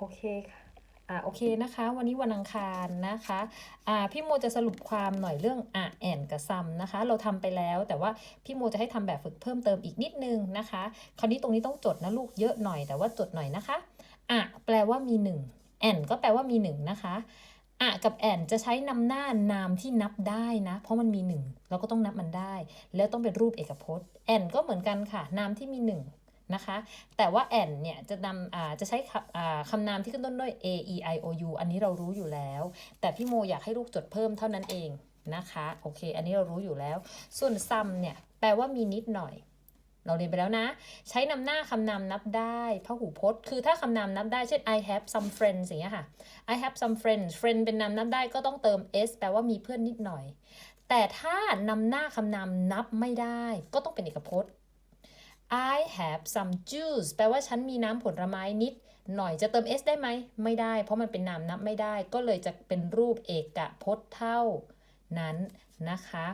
โอเคค่ะอ่าโอเคนะคะ วันนี้วันอังคารนะคะอ่าพี่โมจะสรุปความหน่อยเรื่องอะแอนกับซัมนะคะ เราทำไปแล้วแต่ว่าพี่โมจะให้ทำแบบฝึกเพิ่มเติมอีกนิดนึงนะคะ คราวนี้ตรงนี้ต้องจดนะลูกเยอะหน่อยแต่ว่าจดหน่อยนะคะอะแปลว่ามีหนึ่งแอนก็แปลว่ามีหนึ่งนะคะอะกับแอนจะใช้นำหน้านามที่นับได้นะ เพราะมันมีหนึ่งเราก็ต้องนับมันได้ แล้วต้องเป็นรูปเอกพจน์แอนก็เหมือนกันค่ะ นามที่มีห นะคะ แต่ว่าแอนเนี่ยจะนำอ่าจะใช้คำนามที่ขึ้นต้นด้วย a e i o u อันนี้เรารู้อยู่แล้ว แต่พี่โมอยากให้ลูกจดเพิ่มเท่านั้นเองนะคะโอเค อันนี้เรารู้อยู่แล้ว ส่วน some เนี่ยแปลว่ามีนิดหน่อย เราเรียนไปแล้วนะ ใช้นำหน้าคำนามนับได้พหูพจน์ คือถ้าคำนามนับได้เช่น I have some friends อย่างเงี้ยค่ะ I have some friends friend เป็นนามนับได้ก็ต้องเติม s แปลว่ามีเพื่อนนิดหน่อย แต่ถ้านำหน้าคำนามนับไม่ได้ ก็ต้องเป็นเอกพจน์ I have some juice แปลว่าฉันมีน้ำผลไม้นิด หน่อยจะเติม s ได้ไหม ไม่ได้ เพราะมันเป็นนามนับไม่ได้ ก็เลยจะเป็นรูปเอกพจน์เท่านั้นนะคะ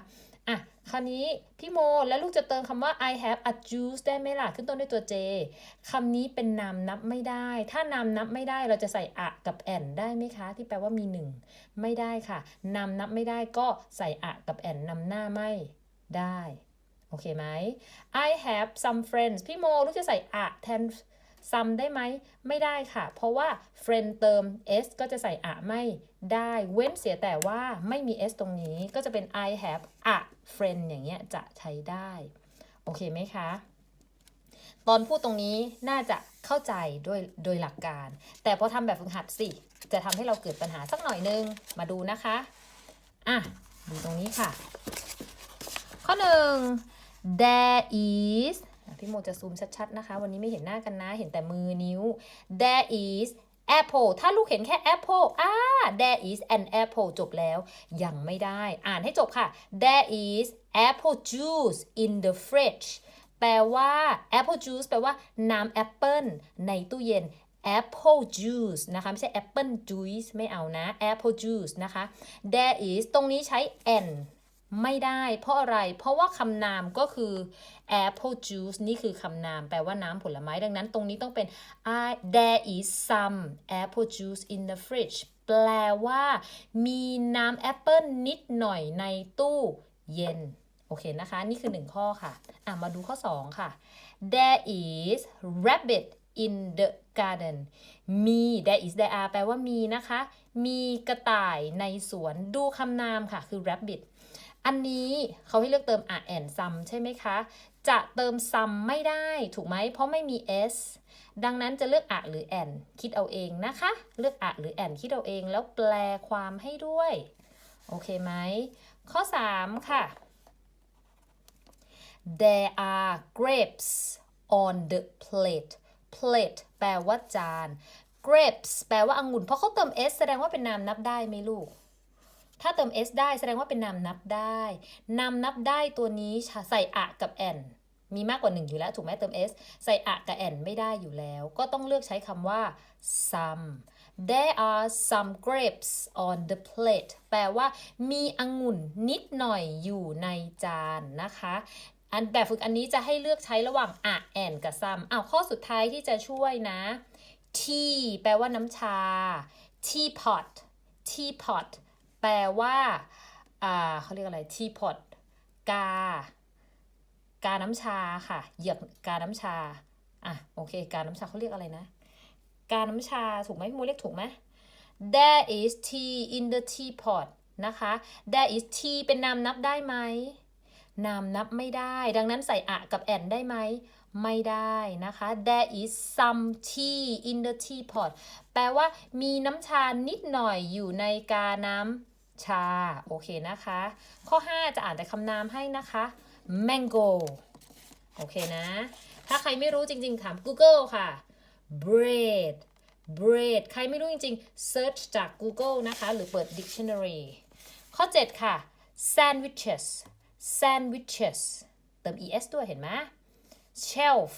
อะคราวนี้พี่โมแล้วลูกจะเติมคำว่า I have a juice ได้ไหมล่ะ ขึ้นต้นด้วยตัว j คำนี้เป็นนามนับไม่ได้ ถ้านามนับไม่ได้เราจะใส่อะกับแอนได้ไหมคะ ที่แปลว่ามีหนึ่งไม่ได้ค่ะ นามนับไม่ได้ก็ใส่อะกับแอนนำหน้าไม่ได้ อเคไหม I have some friends พี่โมลูกจะใส่อะแทน some ได้ไหม ไม่ได้ค่ะ เพราะว่า friend เติม s ก็จะใส่อะไม่ได้ เว้นเสียแต่ว่าไม่มี s ตรงนี้ ก็จะเป็น I have a friend อย่างเงี้ยจะใช้ได้ โอเคไหมคะ ตอนพูดตรงนี้น่าจะเข้าใจโดยโดยหลักการ แต่พอทำแบบฝึกหัดสิ จะทำให้เราเกิดปัญหาสักหน่อยนึง มาดูนะคะ อะ ดูตรงนี้ค่ะ ข้อหนึ่ง there is พี่โมจะซูมชัดๆนะคะ วันนี้ไม่เห็นหน้ากันนะ เห็นแต่มือนิ้ว there is apple ถ้าลูกเห็นแค่ apple อ่า there is an apple จบแล้ว ยังไม่ได้ อ่านให้จบค่ะ there is apple juice in the fridge แปลว่า apple juice แปลว่าน้ำแอปเปิลในตู้เย็น apple juice นะคะ ไม่ใช่ apple juice ไม่เอานะ apple juice นะคะ there is ตรงนี้ใช้ an ไม่ได้เพราะอะไร เพราะว่าคำนามก็คือ apple juice นี่คือคำนามแปลว่าน้ำผลไม้ดังนั้นตรงนี้ต้องเป็น I there is some apple juice in the fridge แปลว่า มีน้ำแอปเปิลนิดหน่อยในตู้เย็น โอเคนะคะ นี่คือหนึ่งข้อค่ะ อะ มาดูข้อ2ค่ะ there is rabbit in the garden มี there is there are แปลว่ามีนะคะ มีกระต่ายในสวน ดูคำนามค่ะ คือ rabbit อันนี้เขาให้เลือกเติม a and some ใช่ไหมคะ จะเติม some ไม่ได้ถูกไหม เพราะไม่มี s ดังนั้นจะเลือก a หรือ and คิดเอาเองนะคะ เลือก a หรือ and คิดเอาเองแล้วแปลความให้ด้วย โอเคไหม ข้อ 3 ค่ะ there are grapes on the plate plate แปลว่าจาน grapes แปลว่าองุ่น เพราะเขาเติม s แสดงว่าเป็นนามนับได้ไหมลูก ถ้าเติม s ได้แสดงว่าเป็นนามนับได้นามนับได้ตัวนี้ใส่อะกับ n มีมากกว่า 1 อยู่แล้ว ถูกไหมเติม s ใส่อะกับ n ไม่ได้อยู่แล้ว ก็ต้องเลือกใช้คำว่า some there are some grapes on the plate แปลว่ามีองุ่นนิดหน่อยอยู่ในจานนะคะอันแบบฝึกอันนี้จะให้เลือกใช้ระหว่างอะ and กับ some อ้าวข้อสุดท้ายที่จะช่วยนะ tea แปลว่าน้ำชา teapot teapot แปลว่า อ่าเขาเรียกอะไร teapot กา กาน้ำชาค่ะ เหยือกกาน้ำชา อะ โอเค กาน้ำชาเขาเรียกอะไรนะ กาน้ำชา ถูกไหมพี่โมเรียกถูกไหม there is tea in the teapot นะคะ there is tea เป็นนามนับได้ไหมนามนับไม่ได้ ดังนั้นใส่อะกับ and ได้ไหม ไม่ได้นะคะ there is some tea in the teapot แปลว่ามีน้ำชานิดหน่อยอยู่ในกาน้ำชา โอเคนะคะ ข้อ 5 จะอ่านแต่คำนามให้นะคะ mango โอเคนะ ถ้าใครไม่รู้จริงๆ ถาม Google ค่ะ bread bread ใครไม่รู้จริงๆ search จาก Google นะคะ หรือเปิด dictionary ข้อ 7 ค่ะ sandwiches sandwiches เติม es ด้วยเห็นไหม shelf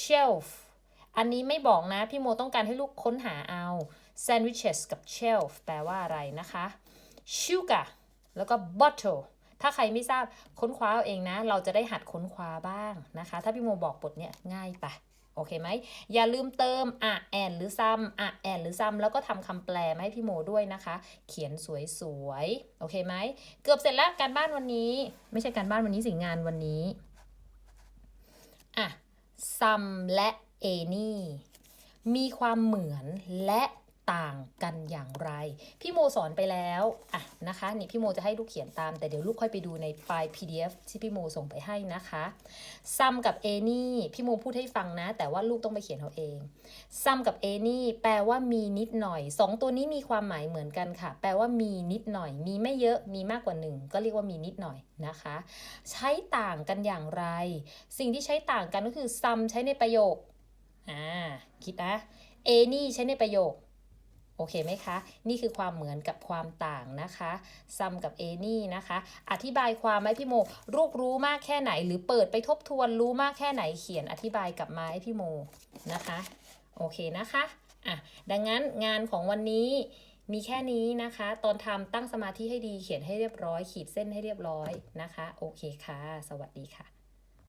shelf อันนี้ไม่บอกนะ พี่โมต้องการให้ลูกค้นหาเอา sandwiches กับ shelf แปลว่าอะไรนะคะ sugar แล้วก็ bottle ถ้าใครไม่ทราบค้นคว้าเอาเองนะ เราจะได้หัดค้นคว้าบ้างนะคะ ถ้าพี่โมบอกบทเนี่ยง่ายไปโโอเคไหม อย่าลืมเติมอะแอนหรือซัมอะแอนหรือซัมแล้วก็ทำคำแปลมาให้พี่โมด้วยนะคะ เขียนสวยๆ โอเคไหม เกือบเสร็จแล้วการบ้านวันนี้ ไม่ใช่การบ้านวันนี้สิงานวันนี้ อะซัมและเอนี่มีความเหมือนและ ต่างกันอย่างไร พี่โมสอนไปแล้วอะนะคะ นี่พี่โมจะให้ลูกเขียนตาม แต่เดี๋ยวลูกค่อยไปดูในไฟล์ PDF ที่พี่โมส่งไปให้นะคะซัมกับเอนี่พี่โมพูดให้ฟังนะ แต่ว่าลูกต้องไปเขียนเอาเองซัมกับเอนี่แปลว่ามีนิดหน่อยสองตัวนี้มีความหมายเหมือนกันค่ะ แปลว่ามีนิดหน่อย มีไม่เยอะมีมากกว่าหนึ่งก็เรียกว่ามีนิดหน่อยนะคะ ใช้ต่างกันอย่างไร สิ่งที่ใช้ต่างกันก็คือ some ใช้ในประโยคอ่าคิดนะ any ใช้ในประโยค โอเคไหมคะ นี่คือความเหมือนกับความต่างนะคะ some กับ any นะคะ อธิบายความไหมพี่โมลูกรู้มากแค่ไหน หรือเปิดไปทบทวนรู้มากแค่ไหนเขียนอธิบายกลับมาให้พี่โมนะคะ โอเคนะคะอะดังนั้นงานของวันนี้มีแค่นี้นะคะ ตอนทำตั้งสมาธิให้ดีเขียนให้เรียบร้อย ขีดเส้นให้เรียบร้อยนะคะ โอเคค่ะ สวัสดีค่ะ